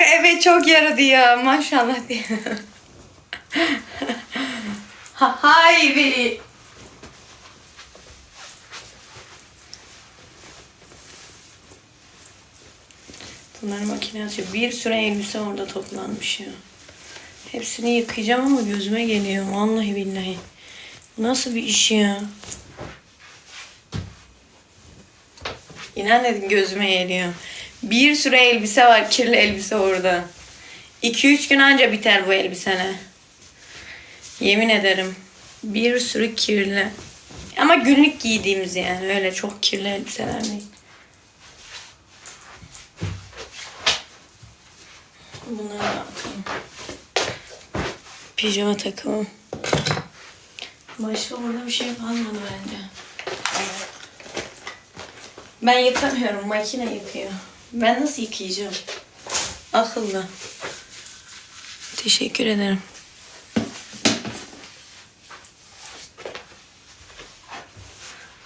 evet çok yaradı ya maşallah diye. ha, haydi. Bunları makine atıyor. Bir sürü elbise orada toplanmış ya. Hepsini yıkayacağım ama gözüme geliyor. Vallahi billahi. Nasıl bir iş ya? İnan dedim gözüme geliyor. Bir sürü elbise var. Kirli elbise orada. 2-3 gün anca biter bu elbisene. Yemin ederim. Bir sürü kirli. Ama günlük giydiğimiz yani. Öyle çok kirli elbiseler değil. Bunları da atalım. Pijama takımım. Başka burada bir şey kalmadı bence. Ben yıkamıyorum. Makine yıkıyor. Ben nasıl yıkayacağım? Akıllı. Teşekkür ederim.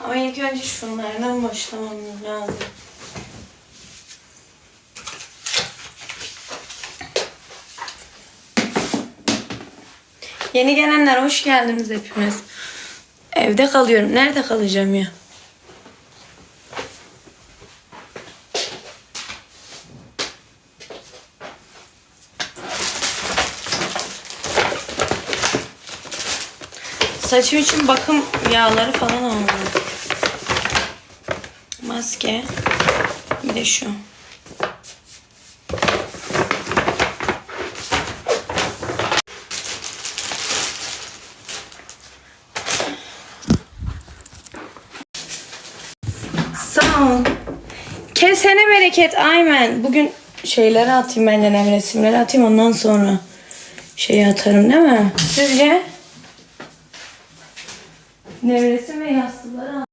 Ama ilk önce şunlardan başlamamız lazım. Yeni gelenler hoş geldiniz hepiniz. Evde kalıyorum. Nerede kalacağım ya? Saçım için bakım yağları falan aldım. Maske. Bir de şu. Sağ ol. Kesene bereket Aymen. Bugün şeyleri atayım bence nem resimleri atayım ondan sonra şeyi atarım değil mi? Sizce? Nevresim ve yastıkları al.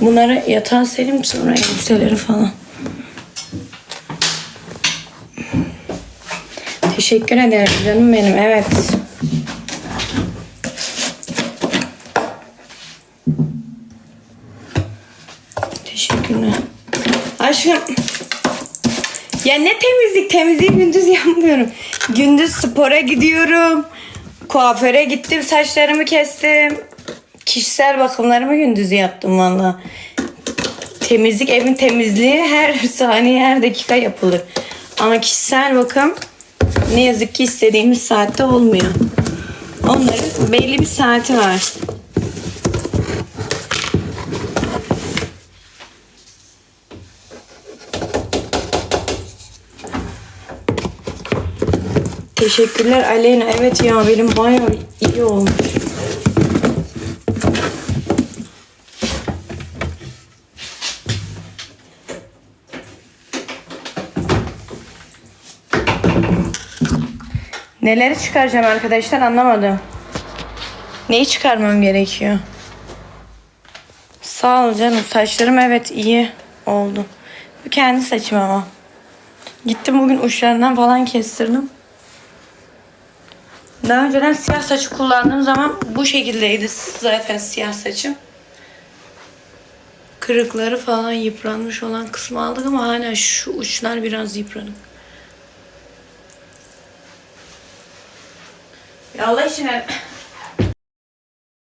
Bunları yatağa serim sonra elbiseleri falan. Teşekkür ederim canım benim. Evet. Teşekkürler. Aşkım. Ya ne temizlik? Temizliği gündüz yapmıyorum. Gündüz spora gidiyorum. Kuaföre gittim. Saçlarımı kestim. Kişisel bakımlarımı gündüz yaptım valla. Temizlik, evin temizliği her saniye, her dakika yapılır. Ama kişisel bakım ne yazık ki istediğimiz saatte olmuyor. Onların belli bir saati var. Teşekkürler Aleyna. Evet ya benim bayağı iyi olmuş. Neleri çıkaracağım arkadaşlar anlamadım. Neyi çıkarmam gerekiyor? Sağ ol canım. Saçlarım evet iyi oldu. Bu kendi saçım ama. Gittim bugün uçlarından falan kestirdim. Daha önceden siyah saçı kullandığım zaman bu şekildeydi zaten siyah saçım. Kırıkları falan yıpranmış olan kısmı aldık ama hala şu uçlar biraz yıpranık. Ya Allah için